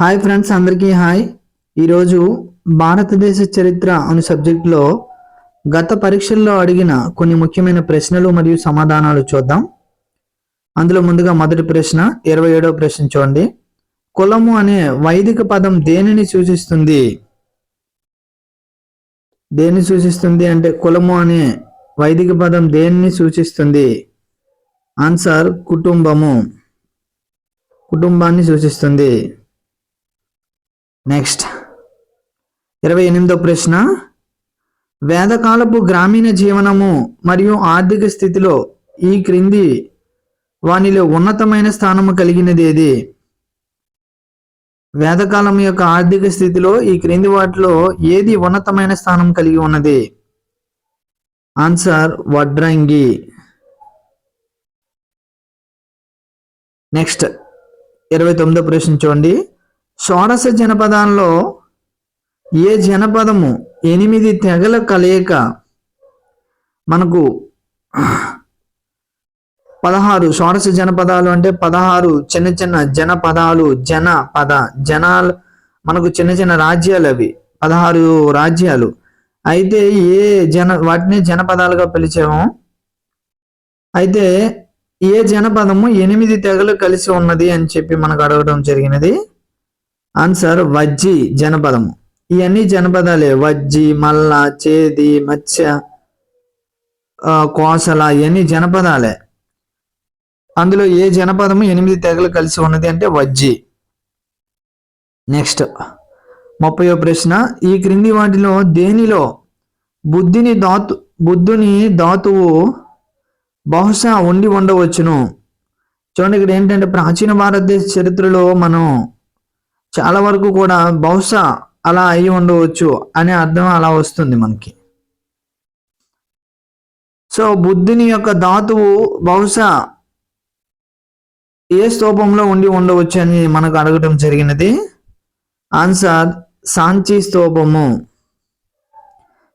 Hi friends అందరికీ hi. ఈరోజు భారతదేశ చరిత్ర అనే సబ్జెక్టులో గత పరీక్షల్లో అడిగిన కొన్ని ముఖ్యమైన ప్రశ్నలు మరియు సమాధానాలు చూద్దాం. అందులో ముందుగా మొదటి ప్రశ్న ఇరవై ఏడవ ప్రశ్న చూడండి. కులము అనే వైదిక పదం దేనిని సూచిస్తుంది? దేన్ని సూచిస్తుంది అంటే కులము అనే వైదిక పదం దేనిని సూచిస్తుంది? ఆన్సర్ కుటుంబము. కుటుంబాన్ని సూచిస్తుంది. నెక్స్ట్ ఇరవై ఎనిమిదో ప్రశ్న. వేదకాలపు గ్రామీణ జీవనము మరియు ఆర్థిక స్థితిలో ఈ క్రింది వానిలో ఉన్నతమైన స్థానము కలిగినది ఏది? వేదకాలం యొక్క ఆర్థిక స్థితిలో ఈ క్రింది వాటిలో ఏది ఉన్నతమైన స్థానం కలిగి ఉన్నది? ఆన్సర్ వడ్రంగి. నెక్స్ట్ ఇరవై తొమ్మిదో ప్రశ్న చూడండి. షోడశ జనపదాల్లో ఏ జనపదము ఎనిమిది తెగల కలయిక మనకు పదహారు షోడశ జనపదాలు అంటే పదహారు చిన్న చిన్న జనపదాలు జన పద జనాలు మనకు చిన్న చిన్న రాజ్యాలు అవి పదహారు రాజ్యాలు. అయితే ఏ జన వాటిని జనపదాలుగా పిలిచాము? అయితే ఏ జనపదము ఎనిమిది తెగలు కలిసి ఉన్నది అని చెప్పి మనకు అడగడం జరిగినది. ఆన్సర్ వజ్జి జనపదము ఇవన్నీ జనపదాలే వజ్జి మల్ల చేది మత్స్య కోసల ఇవన్నీ జనపదాలే అందులో ఏ జనపదము ఎనిమిది తెగలు కలిసి ఉన్నది అంటే వజ్జి నెక్స్ట్ ముప్పయో ప్రశ్న ఈ క్రింది వాటిలో దేనిలో బుద్ధిని దాతు బుద్ధుని ధాతువు బహుశా ఉండి ఉండవచ్చును చూడండి ఇక్కడ ఏంటంటే ప్రాచీన భారతదేశ చరిత్రలో మనం చాలా వరకు కూడా బహుశా అలా అయి ఉండవచ్చు అనే అర్థం అలా వస్తుంది మనకి. సో బుద్ధుని యొక్క ధాతువు బహుశా ఏ స్తూపంలో ఉండి ఉండవచ్చు అని మనకు అడగటం జరిగినది. ఆన్సర్ సాంచి స్తూపము.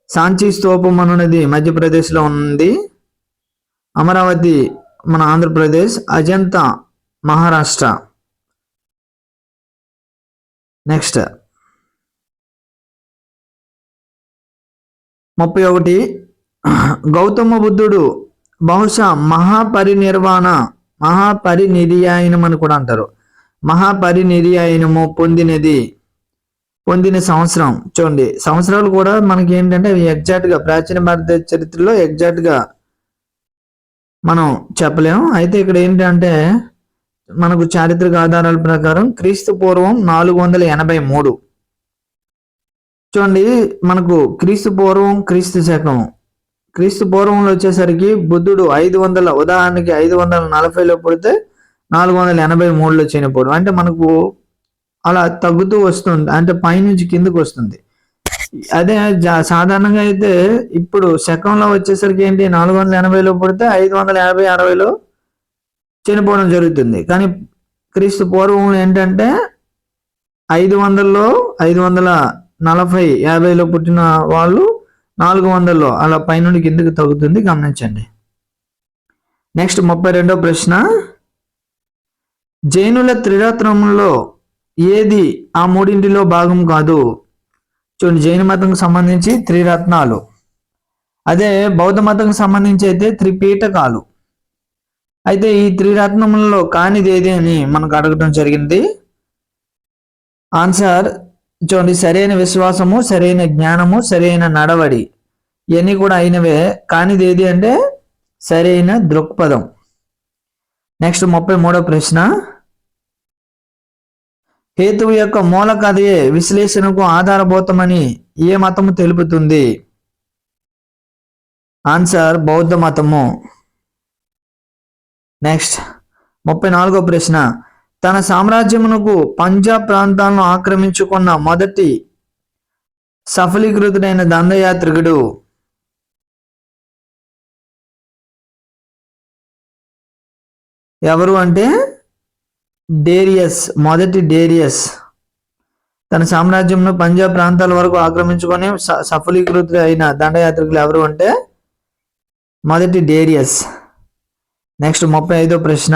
సాంచి స్తూపం అనున్నది మధ్యప్రదేశ్లో ఉంది. అమరావతి మన ఆంధ్రప్రదేశ్ అజంతా మహారాష్ట్ర. నెక్స్ట్. ముప్పై ఒకటి. గౌతమ బుద్ధుడు బహుశా మహాపరినిర్వాణ మహాపరినిర్యాయనం అని కూడా అంటారు. మహాపరినిర్యాయనము పొందినది పొందిన సంవత్సరం. చూడండి సంవత్సరాలు కూడా మనకి ఏంటంటే ఎగ్జాక్ట్గా ఎగ్జాక్ట్గా ప్రాచీన భారత చరిత్రలో ఎగ్జాక్ట్గా మనం చెప్పలేము. అయితే ఇక్కడ ఏంటంటే మనకు చారిత్రక ఆధారాల ప్రకారం క్రీస్తు పూర్వం నాలుగు వందల ఎనభై మూడు. చూడండి మనకు క్రీస్తు పూర్వం క్రీస్తు శకం. క్రీస్తు పూర్వంలో వచ్చేసరికి బుద్ధుడు ఐదు వందల ఉదాహరణకి ఐదు వందల నలభైలో పుడితే నాలుగు వందల ఎనభై మూడులో చనిపోవడం అంటే మనకు అలా తగ్గుతూ వస్తుంది అంటే పైనుంచి కిందకు వస్తుంది. అదే సాధారణంగా అయితే ఇప్పుడు శకంలో వచ్చేసరికి ఏంటి? నాలుగు వందల ఎనభైలో పుడితే ఐదు వందల యాభై అరవైలో చనిపోవడం జరుగుతుంది. కానీ క్రీస్తు పూర్వం ఏంటంటే ఐదు వందల్లో ఐదు వందల నలభై యాభైలో పుట్టిన వాళ్ళు నాలుగు వందల్లో. అలా పైనుండి కిందకి తగ్గుతుంది. గమనించండి. నెక్స్ట్ ముప్పై రెండో ప్రశ్న. జైనుల త్రిరత్నంలో ఏది ఆ మూడింటిలో భాగం కాదు? చూడండి జైన మతంకు సంబంధించి త్రిరత్నాలు. అదే బౌద్ధ మతంకు సంబంధించి అయితే త్రిపీఠకాలు. అయితే ఈ త్రిరత్నములలో కానిది ఏది అని మనకు అడగడం జరిగింది. ఆన్సర్ చూడండి సరైన విశ్వాసము సరైన జ్ఞానము సరైన నడవడి ఇవన్నీ కూడా అయినవే. కానిది ఏది అంటే సరైన దృక్పథం. నెక్స్ట్ ముప్పై మూడో ప్రశ్న. హేతువు యొక్క మూల కథయే విశ్లేషణకు ఆధారభూతమని ఏ మతము తెలుపుతుంది? ఆన్సర్ బౌద్ధ మతము. నెక్స్ట్ ముప్పై నాలుగో ప్రశ్న. తన సామ్రాజ్యమునకు పంజాబ్ ప్రాంతాలను ఆక్రమించుకున్న మొదటి సఫలీకృతుడైన దండయాత్రికుడు. ఎవరు అంటే? డేరియస్ మొదటి డేరియస్. తన సామ్రాజ్యంను పంజాబ్ ప్రాంతాల వరకు ఆక్రమించుకొని స- సఫలీకృతుడు అయిన దండయాత్రికులు ఎవరు అంటే? మొదటి డేరియస్. నెక్స్ట్ ముప్పై ఐదో ప్రశ్న.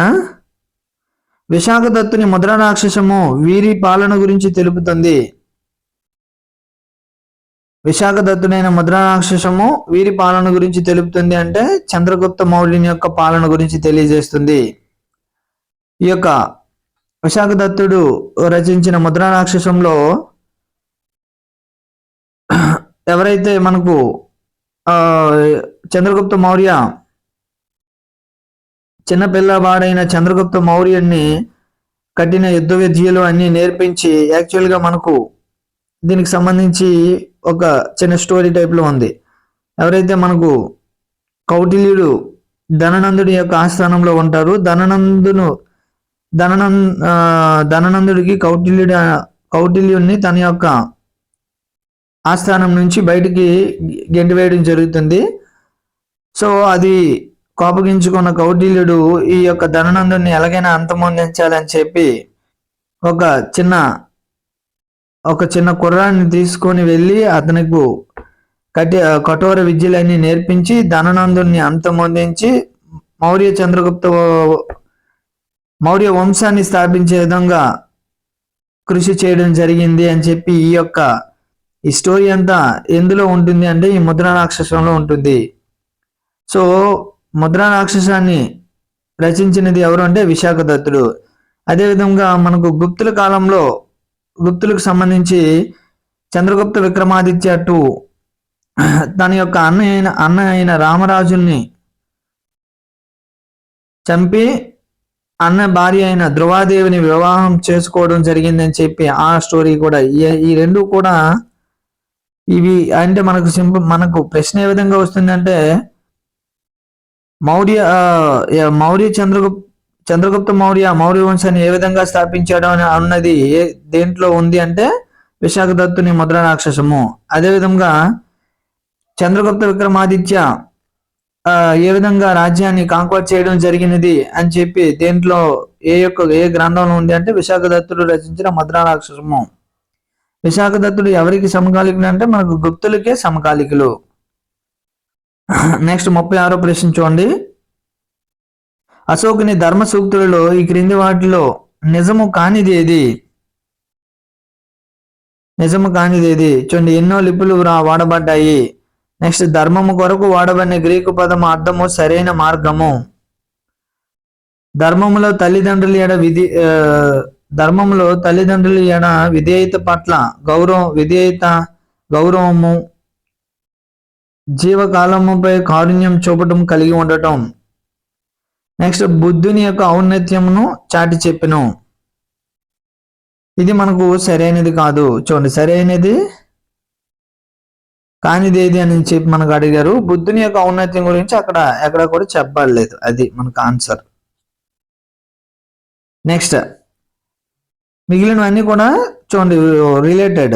విశాఖ దత్తుని ముద్ర రాక్షసము వీరి పాలన గురించి తెలుపుతుంది. విశాఖదత్తుడైన ముద్ర రాక్షసము వీరి పాలన గురించి తెలుపుతుంది అంటే చంద్రగుప్త మౌర్యుని యొక్క పాలన గురించి తెలియజేస్తుంది. ఈ యొక్క విశాఖదత్తుడు రచించిన ముద్ర రాక్షసంలో ఎవరైతే మనకు ఆ, చంద్రగుప్త మౌర్య చిన్న పిల్లవాడైన చంద్రగుప్త మౌర్యుడిని కఠిన యుద్ధ విద్యలు అన్ని నేర్పించి యాక్చువల్గా మనకు దీనికి సంబంధించి ఒక చిన్న స్టోరీ టైప్లో ఉంది. ఎవరైతే మనకు కౌటిల్యుడు ధననందుడి యొక్క ఆస్థానంలో ఉంటారు ధననందును ధననం ధననందుడికి కౌటిల్యుడి కౌటిల్యుడిని తన యొక్క ఆస్థానం నుంచి బయటికి గెంటి వేయడం జరుగుతుంది. సో అది కోపగించుకున్న కౌటిల్యుడు ఈ యొక్క ధననందుని ఎలాగైనా అంతమొందించాలని చెప్పి ఒక చిన్న ఒక చిన్న కుర్రాన్ని తీసుకొని వెళ్ళి అతనికి కటి కఠోర విద్యలన్నీ నేర్పించి ధననందుని అంతమొందించి మౌర్య చంద్రగుప్త మౌర్య వంశాన్ని స్థాపించే విధంగా కృషి చేయడం జరిగింది అని చెప్పి ఈ యొక్క ఈ స్టోరీ అంతా ఎందులో ఉంటుంది అంటే ఈ ముద్ర రాక్షసంలో ఉంటుంది. సో ముద్ర రాక్షసాన్ని రచించినది ఎవరు అంటే విశాఖదత్తుడు అదేవిధంగా మనకు గుప్తుల కాలంలో గుప్తులకు సంబంధించి చంద్రగుప్త విక్రమాదిత్య టూ తన యొక్క అన్న అయిన అన్న అయిన రామరాజుల్ని చంపి అన్న భార్య అయిన ధ్రువాదేవిని వివాహం చేసుకోవడం జరిగిందని చెప్పి ఆ స్టోరీ కూడా ఈ- ఈ రెండు కూడా ఇవి అంటే మనకు సింపుల్ మనకు ప్రశ్న ఏ విధంగా వస్తుందంటే మౌర్య మౌర్య చంద్రగుప్త చంద్రగుప్త మౌర్య మౌర్య వంశాన్ని ఏ విధంగా స్థాపించాడు అని అన్నది ఏ దేంట్లో ఉంది అంటే విశాఖదత్తుని ముద్ర రాక్షసము. అదేవిధంగా చంద్రగుప్త విక్రమాదిత్య ఏ విధంగా రాజ్యాన్ని కాంక్వర్ చేయడం జరిగినది అని చెప్పి దేంట్లో ఏ యొక్క ఏ గ్రంథంలో ఉంది అంటే విశాఖదత్తుడు రచించిన ముద్రా రాక్షసము. విశాఖదత్తుడు ఎవరికి సమకాలికులు అంటే మనకు గుప్తులకే సమకాలికులు. నెక్స్ట్ ముప్పై ఆరో ప్రశ్న చూడండి. అశోకుని ధర్మ సూక్తులలో ఈ క్రింది వాటిలో నిజము కానిది ఏది? నిజము కానిది ఏది? చూడండి ఎన్నో లిపులు రా- వాడబడ్డాయి. నెక్స్ట్ ధర్మము కొరకు వాడబడిన గ్రీకు పదము అర్థము సరైన మార్గము. ధర్మములో తల్లిదండ్రుల ఎడ విధి ధర్మములో తల్లిదండ్రుల ఎడ విధేయత పట్ల గౌరవం విధేయత గౌరవము జీవకాలముపై కారుణ్యం చూపటం కలిగి ఉండటం. నెక్స్ట్ బుద్ధుని యొక్క ఔన్నత్యమును చాటి చెప్పిను. ఇది మనకు సరైనది కాదు. చూడండి సరైనది కానిది ఏది అని చెప్పి మనకు అడిగారు. బుద్ధుని యొక్క ఔన్నత్యం గురించి అక్కడ ఎక్కడ కూడా చెప్పలేదు. అది మనకు ఆన్సర్ నెక్స్ట్ మిగిలినవన్నీ కూడా చూడండి రిలేటెడ్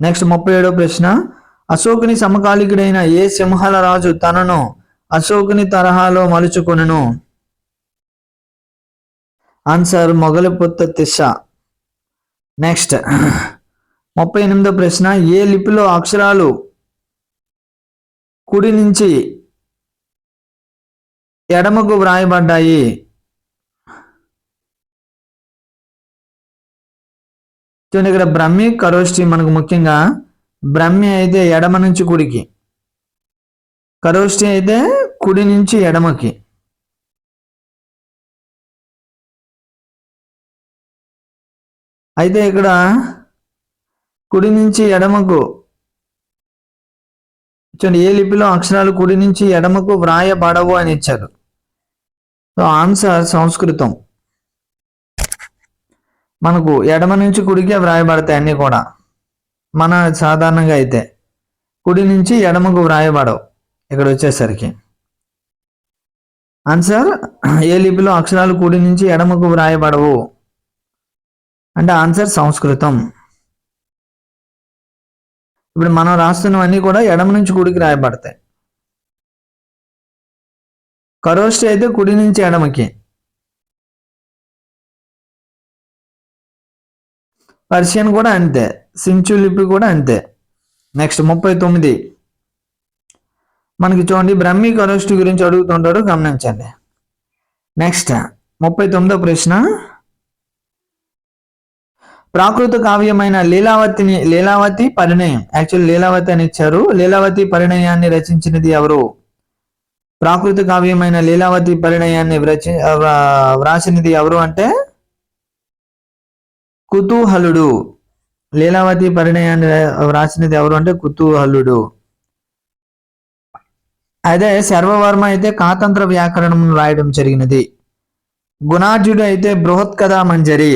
నెక్స్ట్ ముప్పై ఏడో ప్రశ్న. అశోకుని సమకాలికుడైన ఏ సింహాల రాజు తనను అశోకుని తరహాలో మలుచుకొనును? ఆన్సర్ మొగలిపుత్త తిష నెక్స్ట్ ముప్పై ఎనిమిదో ప్రశ్న ఏ లిపిలో అక్షరాలు కుడి నుంచి ఎడమకు వ్రాయబడ్డాయి? చూడండి ఇక్కడ బ్రహ్మి కరోష్టి మనకు ముఖ్యంగా బ్రహ్మి అయితే ఎడమ నుంచి కుడికి. కరోష్టి అయితే కుడి నుంచి ఎడమకి. అయితే ఇక్కడ కుడి నుంచి ఎడమకు చూడండి ఏ లిపిలో అక్షరాలు కుడి నుంచి ఎడమకు వ్రాయబడవు అని ఇచ్చారు. సో ఆన్సర్ సంస్కృతం. మనకు ఎడమ నుంచి కుడికే వ్రాయబడతాయి అన్నీ కూడా. మన సాధారణంగా అయితే కుడి నుంచి ఎడమకు వ్రాయబడవు. ఇక్కడ వచ్చేసరికి. ఆన్సర్ ఏ లిపిలో అక్షరాలు కుడి నుంచి ఎడమకు వ్రాయబడవు? అంటే ఆన్సర్ సంస్కృతం. ఇప్పుడు మనం రాస్తున్నవన్నీ కూడా ఎడమ నుంచి కుడికి రాయబడతాయి. కరోష్టి అయితే కుడి నుంచి ఎడమకి. పర్షియన్ కూడా అంతే సించు లిపి కూడా అంతే. నెక్స్ట్ ముప్పై తొమ్మిది. మనకి చూడండి బ్రహ్మి కరోష్టి గురించి అడుగుతుంటాడు గమనించండి. నెక్స్ట్ ముప్పై తొమ్మిదో ప్రశ్న. ప్రాకృత కావ్యమైన లీలావతిని లీలావతి పరిణయం. యాక్చువల్ లీలావతి అని ఇచ్చారు. లీలావతి పరిణయాన్ని రచించినది ఎవరు? ప్రాకృత కావ్యమైన లీలావతి పరిణయాన్ని వ్రచి వ్రాసినది ఎవరు అంటే కుతూహలుడు. లీలావతి పరిణయాన్ని వ్రాసినది ఎవరు అంటే కుతూహలుడు. అదే సర్వవర్మ అయితే కాతంత్ర వ్యాకరణం రాయడం జరిగినది. గుణార్జుడు అయితే బృహత్కథా మంజరి.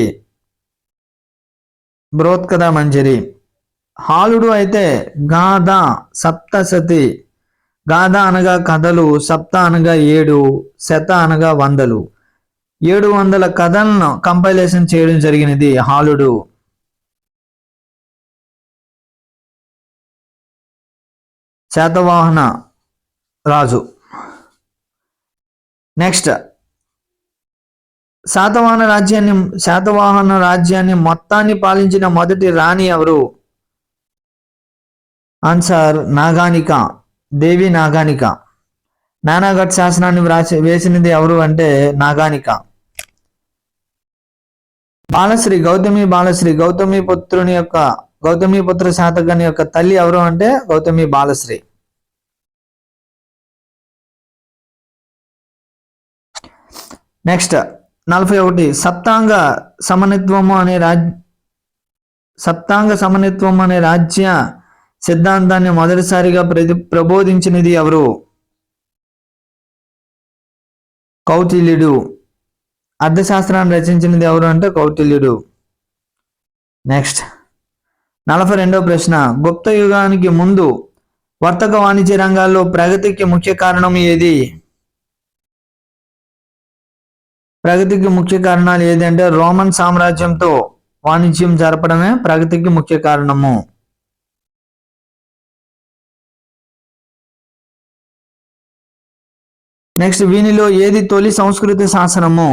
బృహత్కథా మంజరి. హాలుడు అయితే గాథ సప్తశతి. గాథ అనగా కథలు సప్త అనగా ఏడు శత అనగా వందలు. ఏడు వందల కథలను కంపైలేషన్ చేయడం జరిగినది హాలుడు. శాతవాహన రాజు. నెక్స్ట్ శాతవాహన రాజ్యాన్ని శాతవాహన రాజ్యాన్ని మొత్తాన్ని పాలించిన మొదటి రాణి ఎవరు? ఆన్సర్ నాగానిక దేవి నాగానిక. నానాఘట్ శాసనాన్ని వ్రాసి వేసినది ఎవరు అంటే నాగానిక. బాలశ్రీ గౌతమి బాలశ్రీ గౌతమి పుత్రుని యొక్క గౌతమి పుత్ర శాతకని యొక్క తల్లి ఎవరు అంటే గౌతమి బాలశ్రీ. నెక్స్ట్ నలభై ఒకటి సప్తాంగ సమనిత్వము అనే రాజ్ సప్తాంగ సమనిత్వం అనే రాజ్య సిద్ధాంతాన్ని మొదటిసారిగా ప్రతి ప్రబోధించినది ఎవరు? కౌటిల్యుడు. అర్థశాస్త్రాన్ని రచించినది ఎవరు అంటే కౌటిల్యుడు. నెక్స్ట్ నలభై రెండవ ప్రశ్న. గుప్త యుగానికి ముందు వర్తక వాణిజ్య రంగాల్లో ప్రగతికి ముఖ్య కారణం ఏది? ప్రగతికి ముఖ్య కారణాలు ఏదంటే రోమన్ సామ్రాజ్యంతో వాణిజ్యం జరపడమే ప్రగతికి ముఖ్య కారణము. నెక్స్ట్ వీనిలో ఏది తొలి సంస్కృతి శాసనము?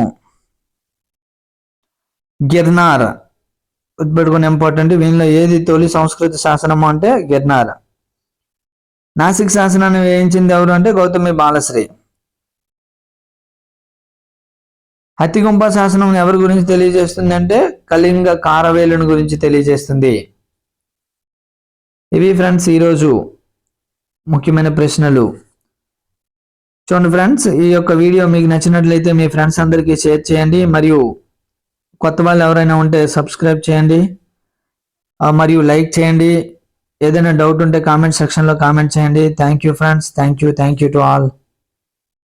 గిర్నార్. గుర్తుపెట్టుకుని ఇంపార్టెంట్ వీనిలో ఏది తొలి సంస్కృత శాసనము అంటే గిర్నార్. నాసిక్ శాసనాన్ని వేయించింది ఎవరు అంటే గౌతమి బాలశ్రీ. హత్తిగుంప శాసనం ఎవరి గురించి తెలియజేస్తుంది అంటే కళింగ కారవేలుని గురించి తెలియజేస్తుంది. ఇవి ఫ్రెండ్స్ ఈరోజు ముఖ్యమైన ప్రశ్నలు. చూడండి ఫ్రెండ్స్ ఈ యొక్క వీడియో మీకు నచ్చినట్లయితే మీ ఫ్రెండ్స్ అందరికీ షేర్ చేయండి. మరియు కొత్త వాళ్ళు ఎవరైనా ఉంటే సబ్స్క్రైబ్ చేయండి. మరియు లైక్ చేయండి. ఏదైనా డౌట్ ఉంటే కామెంట్ సెక్షన్లో కామెంట్ చేయండి. Thank you friends thank you thank you to all